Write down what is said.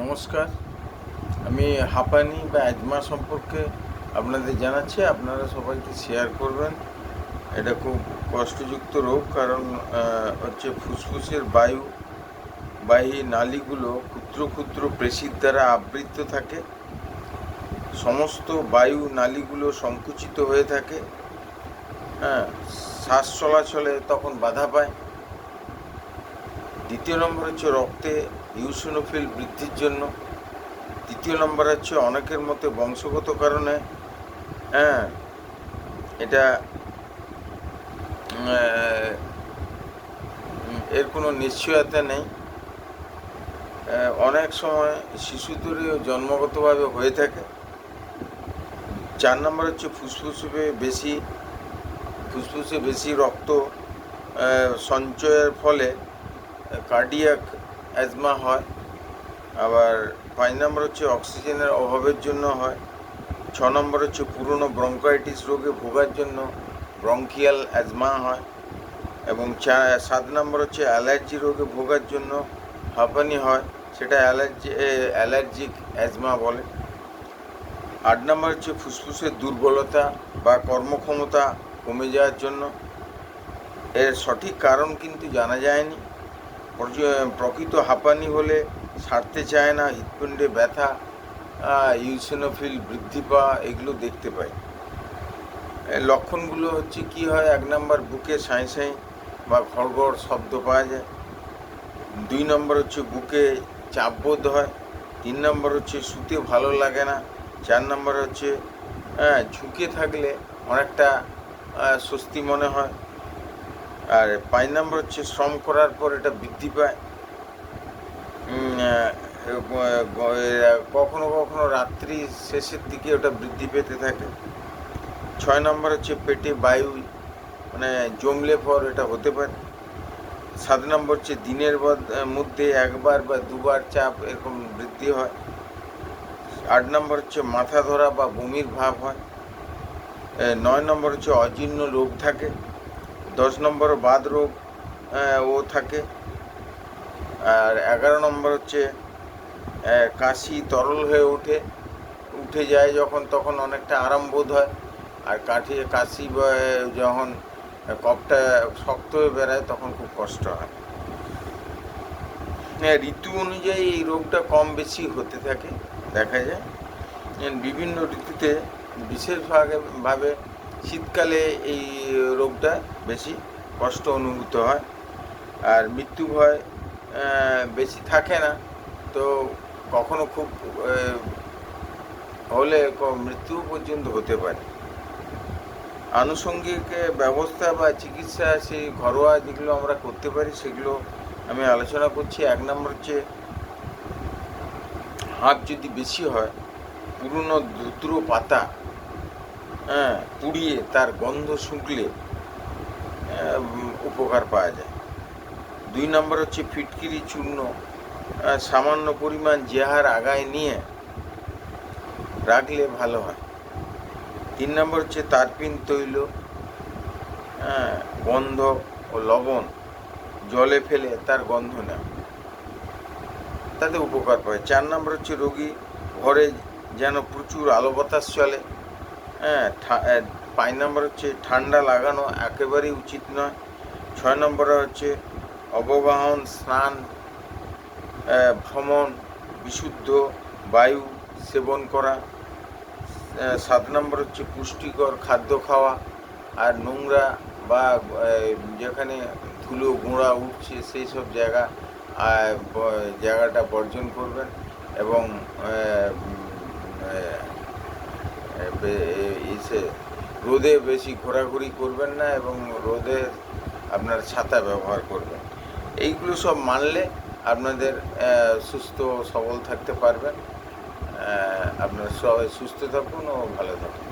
নমস্কার। আমি হাঁপানি বা অ্যাজমা সম্পর্কে আপনাদের জানাচ্ছি, আপনারা সবাইকে শেয়ার করবেন। এটা খুব কষ্টযুক্ত রোগ, কারণ হচ্ছে ফুসফুসের বায়ু বাহী নালীগুলো ক্ষুদ্র ক্ষুদ্র পেশির দ্বারা আবৃত থাকে। সমস্ত বায়ু নালীগুলো সংকুচিত হয়ে থাকে। হ্যাঁ শ্বাস চলাচলে তখন বাধা পায়। দ্বিতীয় নম্বর হচ্ছে রক্তে ইউসিনোফিল বৃদ্ধির জন্য। তৃতীয় নম্বর হচ্ছে অনেকের মতে বংশগত কারণে। হ্যাঁ এটা এর কোনো নিশ্চয়তা নেই। অনেক সময় শিশুদেরও জন্মগতভাবে হয়ে থাকে। চার নম্বর হচ্ছে ফুসফুসে বেশি ফুসফুসে বেশি রক্ত সঞ্চয়ের ফলে কার্ডিয়াক অ্যাজমা হয়, আবার পাঁচ নম্বর হচ্ছে অক্সিজেনের অভাবের জন্য হয়, ছ নম্বর হচ্ছে পুরনো ব্রঙ্কাইটিস রোগে ভোগার জন্য ব্রঙ্কিয়াল অ্যাজমা হয়, এবং চা, সাত নম্বর হচ্ছে অ্যালার্জি রোগে ভোগার জন্য হাঁপানি হয়, সেটা অ্যালার্জি অ্যালার্জিক অ্যাজমা বলে। আট নম্বর হচ্ছে ফুসফুসের দুর্বলতা বা কর্মক্ষমতা কমে যাওয়ার জন্য। এর সঠিক কারণ কিন্তু জানা যায়নি। প্রকৃত হাঁপানি হলে সারতে চায় না, হৃৎপিণ্ডে ব্যথা ইউসিনোফিল বৃদ্ধি পাওয়া এগুলো দেখতে পাই। লক্ষণগুলো হচ্ছে কি হয়, এক নম্বর বুকে সাঁই সাঁই বা ঘড়ঘড় শব্দ পাওয়া যায়। দুই নম্বর হচ্ছে বুকে চাপ বোধ হয়, তিন নম্বর হচ্ছে শুতে ভালো লাগে না, চার নম্বর হচ্ছে হ্যাঁ ঝুঁকে থাকলে অনেকটা স্বস্তি মনে হয়। আর পাঁচ নম্বর হচ্ছে শ্রম করার পর এটা বৃদ্ধি পায়। কখনো কখনো রাত্রি শেষের দিকে ওটা বৃদ্ধি পেতে থাকে। ছয় নম্বর হচ্ছে পেটে বায়ু মানে জমলে পর এটা হতে পারে। সাত নম্বর হচ্ছে দিনের মধ্যে একবার বা দুবার চাপ এরকম বৃদ্ধি হয়। আট নম্বর হচ্ছে মাথা ধরা বা বমির ভাব হয়। নয় নম্বর হচ্ছে অজীর্ণ রোগ থাকে। দশ নম্বর বাদ রোগ ও থাকে। আর এগারো নম্বর হচ্ছে কাশি তরল হয়ে ওঠে উঠে যায় যখন তখন অনেকটা আরাম বোধ হয়। আর কাঠি কাশি যখন কপটা শক্ত হয়ে বেড়ায় তখন খুব কষ্ট হয়। হ্যাঁ, ঋতু অনুযায়ী এই রোগটা কম বেশি হতে থাকে দেখা যায়। বিভিন্ন ঋতুতে বিশেষভাবে ভাবে শীতকালে এই রোগটা বেশি কষ্ট অনুভূত হয় আর মৃত্যু ভয় বেশি থাকে না। তো কখনো খুব হলে মৃত্যু পর্যন্ত হতে পারে। আনুষঙ্গিক ব্যবস্থা বা চিকিৎসা সেই ঘরোয়া যেগুলো আমরা করতে পারি, সেগুলো আমি আলোচনা করছি। এক নম্বর হচ্ছে, হাত যদি বেশি হয়, পুরনো দ্রুত্র পাতা হ্যাঁ পুড়িয়ে তার গন্ধ শুকলে উপকার পাওয়া যায়। দুই নম্বর হচ্ছে ফিটকিরি চূর্ণ সামান্য পরিমাণ জেহার আগায় নিয়ে রাখলে ভালো হয়। তিন নম্বর হচ্ছে তারপিন তৈল গন্ধ ও লবণ জলে ফেলে তার গন্ধ নেওয়া তাতে উপকার পায়। চার নম্বর হচ্ছে রোগী ঘরে যেন প্রচুর আলো বাতাস চলে হ্যাঁ পাঁচ নম্বর হচ্ছে ঠান্ডা লাগানো একেবারেই উচিত নয়। ছয় নম্বরে হচ্ছে অবগাহন স্নান ভ্রমণ, বিশুদ্ধ বায়ু সেবন করা। সাত নম্বর হচ্ছে পুষ্টিকর খাদ্য খাওয়া। আর নোংরা বা যেখানে ধুলো, গুঁড়া উঠছে সেই সব জায়গা জায়গাটা বর্জন করবেন এবং ইসে রোদে বেশি ঘোরাঘুরি করবেন না এবং রোদে আপনার ছাতা ব্যবহার করবেন। এইগুলো সব মানলে আপনাদের সুস্থ সবল থাকতে পারবেন। আপনার সবাই সুস্থ থাকুন ও ভালো থাকুন।